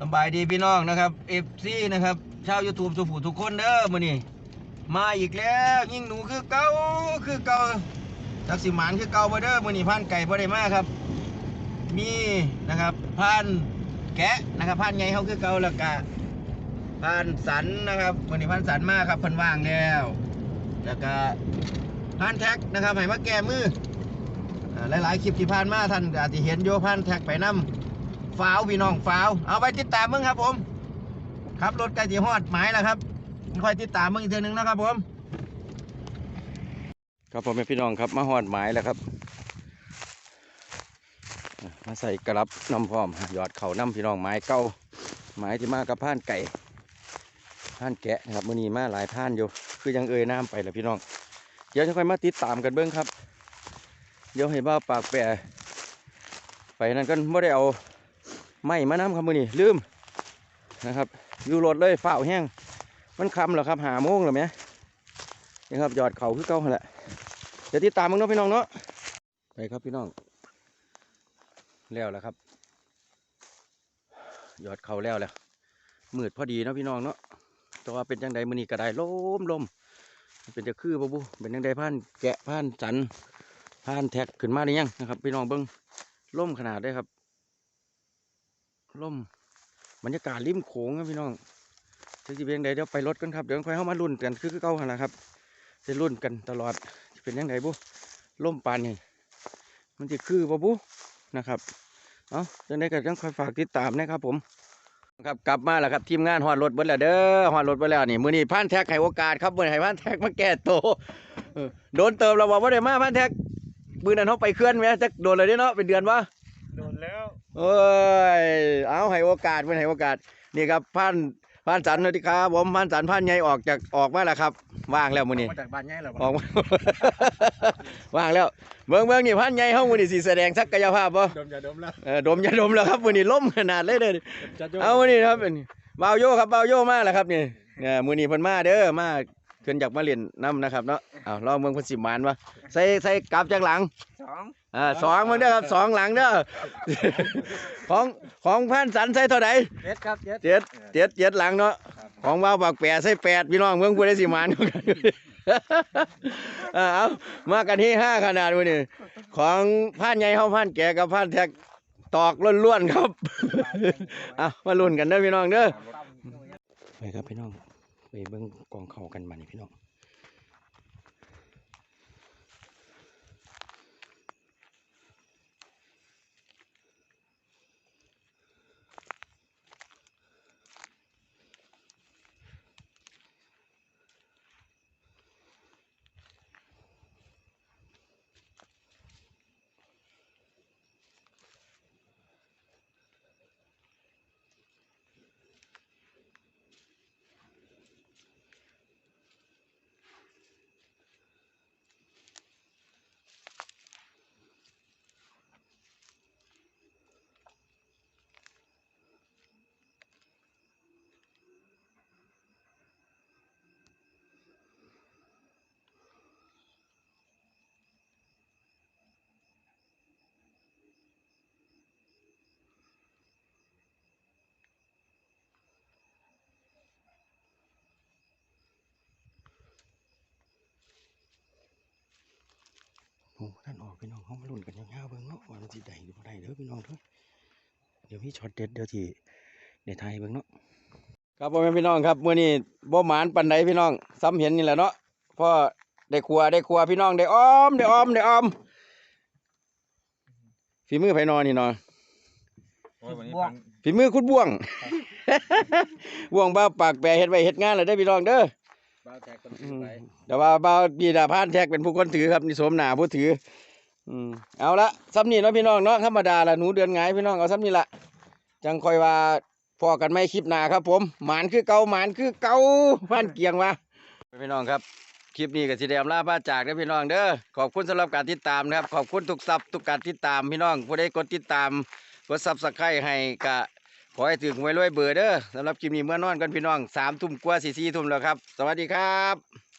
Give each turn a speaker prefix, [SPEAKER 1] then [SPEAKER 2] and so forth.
[SPEAKER 1] สบายดีพี่น้องนะครับเอฟซีนะครับชาวยูทูบสุผูทุกคนเด้อมื้อนี้มาอีกแล้ว ยิ่งหนูคือเก่าคือเก่าจักสิหมานคือเก่าบ่เด้อมื้อนี้ผ่านไก่บ่ได้มากครับ มีนะครับผ่านแกะนะครับผ่านใหญ่เฮาคือเก่าแล้วก็ผ่านสันนะครับมื้อนี้ผ่านสันมากครับเพิ่นว่างแล้วแล้วก็ผ่านแท็กนะครับให้มาแก้มือหลายๆคลิปที่ผ่านมาท่านอาจจะเห็นโยผ่านแท็กไปนํ ฟ้าวพี่น้องฟ้าวเอาไปติดตามมึงครับผมขับรถใกล้สิฮอดหมายแล้วครับค่อยติดตามมึงอีกเทื่อนึงนะครับผม ครับผมพี่น้องครับมาหอดหมายแล้วครับ มาใส่กระลับน้ำพร้อมหยอดเข่าน้ำพี่น้องไม้เก่าไม้ที่มากับผ่านไก่ผ่านแกะนะครับมือนีมาหลายผ่านอยู่ คือยังเอ่ยน้ำไปแล้วพี่น้อง เดี๋ยวจะค่อยมาติดตามกันเบิ้งครับ เดี๋ยวให้บ้าปากแปะไปนั่นก็ไม่ได้เอา ไม้มาน้ำครับมือนี้ลืมนะครับ อยู่รถเลยเฝ้าแห้งมันคำเหรอครับหาโมงเหรอไหมนี่ครับหยอดเข่าคือเก่าห์แหละเดี๋ยวติดตามมึงเนาะพี่น้องเนาะไปครับพี่น้อง แล้วแล้วครับ ยอดเขาแล้วแล้วมืดพอดีเนาะพี่น้องเนาะแตัวาเป็นยังไงมือนี้ก็ได้ลมลมเป็นจะคือบ่บุเป็นยังไงผ่านแกะผ่านสันผ่านแท็กขึ้นมาได้ยังนะครับ พี่น้องเบิ้งล่มขนาดได้ครับ ล่มบรรยากาศริมโขงครับพี่น้องจะสิเป็นยังไงเดี๋ยวไปรถกันครับเดี๋ยวค่อยเข้ามาลุ้นกันคือเก่าหั่นล่ะครับจะรุ่นกันตลอดสิเป็นยังไงบุล่มปานนี่มันจะคือบ่บุนะครับเอาจังได้ก็ต้องคอยฝากติดตามนะครับผมครับกลับมาแล้วครับทีมงานหอดรถเบิดแล้วเด้อหอดรถเบิดแล้วนี่มือนี้พันแท็กให้โอกาสครับมือนี้ให้พันแท็กมาแก้โตโดนเติมเราบอกว่าได้มาพันแท็กมื้อนั้นเฮาไปเคลื่อนแหมจักโดนเลยเด้เนาะเป็นเดือนวะ เอ้ย เอาให้โอกาสมื้อให้โอกาส นี่ครับพันพันสันสวัสดีครับผมพันสันพันใหญ่ออกจากออกมาแล้วครับ ว่างแล้วมื้อนี้
[SPEAKER 2] มาจากบ้านใหญ่เหรอ
[SPEAKER 1] ออกมา ว่างแล้วเมืองเมืองนี่พันใหญ่เฮามื้อนี้สิแสดงศักยภาพบ่
[SPEAKER 2] ดมอย่าดมแล้ว
[SPEAKER 1] เออดมอย่าดมแล้วครับมื้อนี้ล้มขนาดเลยเด้อ
[SPEAKER 2] จะดม
[SPEAKER 1] เอามื้อนี้ครับเป็นบ่าวโยครับบ่าวโยมาแล้วครับนี่เนี่ยมื้อนี้เพิ่นมาเด้อมา ขึ้นจากมาเล่นน้ำนะครับเนาะอ้าวลองเมืองเพิ่นสิหมานวะใส่ใส่กลับจากหลัง
[SPEAKER 2] สอง
[SPEAKER 1] อ่าสองมันเด้อครับสองหลังเด้อ ของของพันสันใส่เท่าใด
[SPEAKER 2] เจ็ดครับเจ็ด
[SPEAKER 1] เจ็ดเจ็ดเจ็ดหลังเนาะ
[SPEAKER 2] ครับ
[SPEAKER 1] ของว่าวปากแปดใส่แปดพี่น้องเมืองผู้ได้สิหมานเอาเอามากันที่ห้าขนาดวันนี้ของผ่านใหญ่เฮาผ่านแก่กับผ่านแท็กตอกล้วนๆครับเอามาลุ้นกันเด้อพี่น้องเด้อไปครับพี่น้อง ไปเบิ่งกองเข่ากันมานี่พี่น้อง โอ้ท่านออกพี่น้องเขามาลุ้นกันยาวๆเบิ่งเนาะว่ามันสิได้หรือบ่ได้เด้อพี่น้องเด้อเดี๋ยวมีช็อตเด็ดเดี๋ยวที่เดี๋ยวไทยเบิ่งเนาะครับพ่อแม่พี่น้องครับมื้อนี้บ่หมานปานใดพี่น้องซ้ำเห็นนี่แหละเนาะพ่อได้ครัวได้ครัวพี่น้องได้อ้อมได้อ้อมได้อ้อมฝีมือไผนอนนี่เนาะ
[SPEAKER 2] โอ้ยวันนี้พัน
[SPEAKER 1] ฝีมือคุณบ่วงบ่วงบ้าปากแปรเฮ็ดไว้เฮ็ดงานแล้วได้อพี่น้องเด้อ
[SPEAKER 2] บ้าแจกคน
[SPEAKER 1] อื
[SPEAKER 2] อไป
[SPEAKER 1] แต่ว่าบ่าวปีดาพานแท็กเป็นผู้คนถือครับนี่สวมหนาผู้ถือ อืมเอาละซ้ำนี่เนาะพี่น้องเนาะธรรมดาละหนูเดือนไงายพี่น้องเอาซ้ำนี่ละจังคอยว่าพอกันไม่คลิปหนาครับผมหมานคือเกาหมานคือเก่าพันเกียงมาพี่น้องครับ คลิปนี้ก็สิได้อำลาพาจากเด้อพี่น้องเด้อขอบคุณสำหรับการติดตามนะครับ ขอบคุณทุกซับทุกการติดตามพี่น้องผู้ใดกดติดตามกดซับสไครต์ให้กะ ขอให้ถึงไว้รวยเบอร์เด้อสำหรับคลิปนี้เมื่อนอนกันพี่น้องสามทุ่มกว่าสี่สี่ทุ่มแล้วครับ สวัสดีครับ